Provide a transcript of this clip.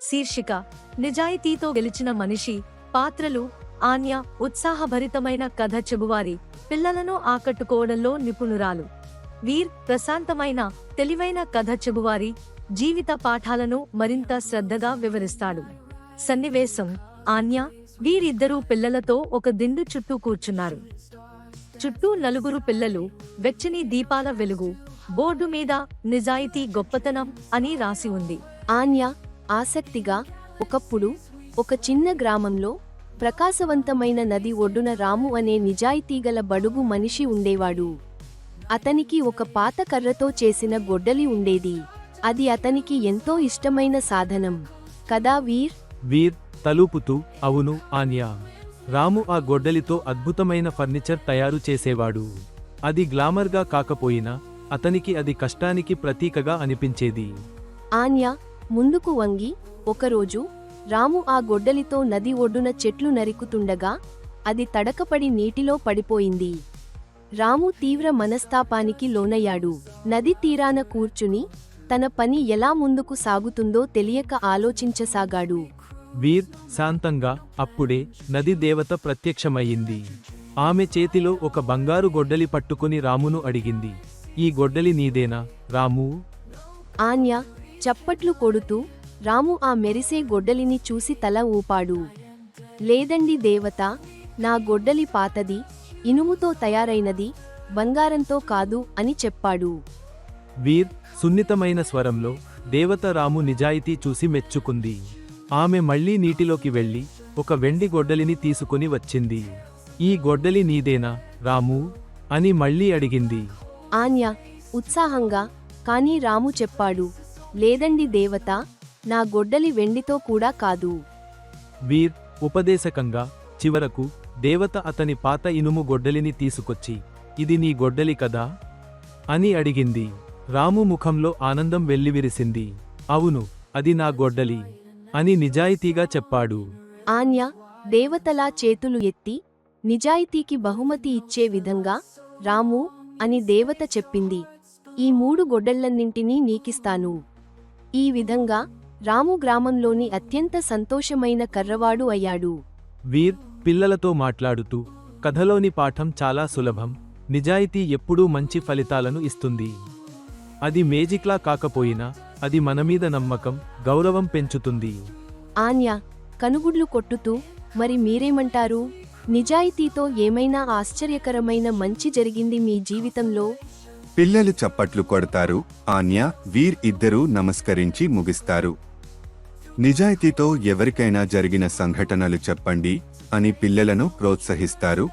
శీర్షిక నిజాయితీతో గెలిచిన మనిషి పాత్రలు ఆన్య ఉత్సాహభరితమైన కథ చెబువారి పిల్లలను ఆకట్టుకోవడంలో నిపుణురాలు. వీర్ ప్రశాంతమైన తెలివైన కథ చెబువారి జీవిత పాఠాలను మరింత శ్రద్ధగా వివరిస్తాడు. సన్నివేశం ఆన్య వీరిద్దరూ పిల్లలతో ఒక దిండు చుట్టూ కూర్చున్నారు. చుట్టూ నలుగురు పిల్లలు వెచ్చని దీపాల వెలుగు బోర్డు మీద నిజాయితీ గొప్పతనం అని రాసి ఉంది. ఆన్య ఆసక్తిగా ఒకప్పుడు ఒక చిన్న గ్రామంలో ప్రకాశవంతమైన నది ఒడ్డున రాము అనే నిజాయితీగల బడుగు మనిషి ఉండేవాడు. అతనికి ఒక పాత కర్రతో చేసిన గొడ్డలి ఉండేది. అది అతనికి ఎంతో ఇష్టమైన సాధనం. కదా వీర్? వీర్ తలుపుతూ అవును ఆన్యా. రాము ఆ గొడ్డలితో అద్భుతమైన ఫర్నిచర్ తయారు చేసేవాడు. అది గ్లామర్గా కాకపోయినా అతనికి అది కష్టానికి ప్రతీకగా అనిపించేది. ఆన్య ముందుకు వంగి ఒకరోజు రాము ఆ గొడ్డలితో నది ఒడ్డున చెట్లు నరుకుతుండగా అది తడకపడి నీటిలో పడిపోయింది. రాము తీవ్ర మనస్తాపానికి లోనయ్యాడు. నది తీరాన కూర్చుని తన పని ఎలా ముందుకు సాగుతుందో తెలియక ఆలోచించసాగాడు. వీర్ శాంతంగా అప్పుడే నది దేవత ప్రత్యక్షమయ్యింది. ఆమె చేతిలో ఒక బంగారు గొడ్డలి పట్టుకుని రామును అడిగింది. ఈ గొడ్డలి నీదేనా రాము? ఆన్య చప్పట్లు కొడుతూ రాము ఆ మెరిసే గొడ్డలిని చూసి తల ఊపాడు. లేదండి దేవత నా గొడ్డలి పాతది ఇనుముతో తయారైనది బంగారంతో కాదు అని చెప్పాడు. వీర్ సున్నితమైన స్వరంలో దేవత రాము నిజాయితీ చూసి మెచ్చుకుంది. ఆమె మళ్ళీ నీటిలోకి వెళ్ళి ఒక వెండి గొడ్డలిని తీసుకుని వచ్చింది. ఈ గొడ్డలి నీదేనా రాము? అని మళ్ళీ అడిగింది. ఆన్య ఉత్సాహంగా కాని రాము చెప్పాడు లేదండి దేవత నా గొడ్డలి వెండితో కూడా కాదు. వీర్ ఉపదేశకంగా చివరకు దేవత అతని పాత ఇనుము గొడ్డలిని తీసుకొచ్చి ఇది నీ గొడ్డలి కదా? అని అడిగింది. రాము ముఖంలో ఆనందం వెల్లివిరిసింది. అవును అది నా గొడ్డలి అని నిజాయితీగా చెప్పాడు. ఆన్య దేవతలా చేతులు ఎత్తి నిజాయితీకి బహుమతి ఇచ్చే విధంగా రాము అని దేవత చెప్పింది. ఈ మూడు గొడ్డళ్ళన్నింటినీ నీకిస్తాను. ఈ విధంగా రాము గ్రామంలోని అత్యంత సంతోషమైన కర్రవాడు అయ్యాడు. వీర్ పిల్లలతో మాట్లాడుతూ కథలోని పాఠం చాలా సులభం. నిజాయితీ ఎప్పుడూ మంచి ఫలితాలను ఇస్తుంది. అది మేజిక్లా కాకపోయినా అది మనమీద నమ్మకం గౌరవం పెంచుతుంది. ఆన్య కనుగుడ్లు కొట్టుతూ మరి మీరేమంటారు? నిజాయితీతో ఏమైనా ఆశ్చర్యకరమైన మంచి జరిగింది మీ జీవితంలో? పిల్లలు చప్పట్లు కొడతారు. ఆన్య వీర్ ఇద్దరూ నమస్కరించి ముగిస్తారు. నిజాయితీతో ఎవరికైనా జరిగిన సంఘటనలు చెప్పండి అని పిల్లలను ప్రోత్సహిస్తారు.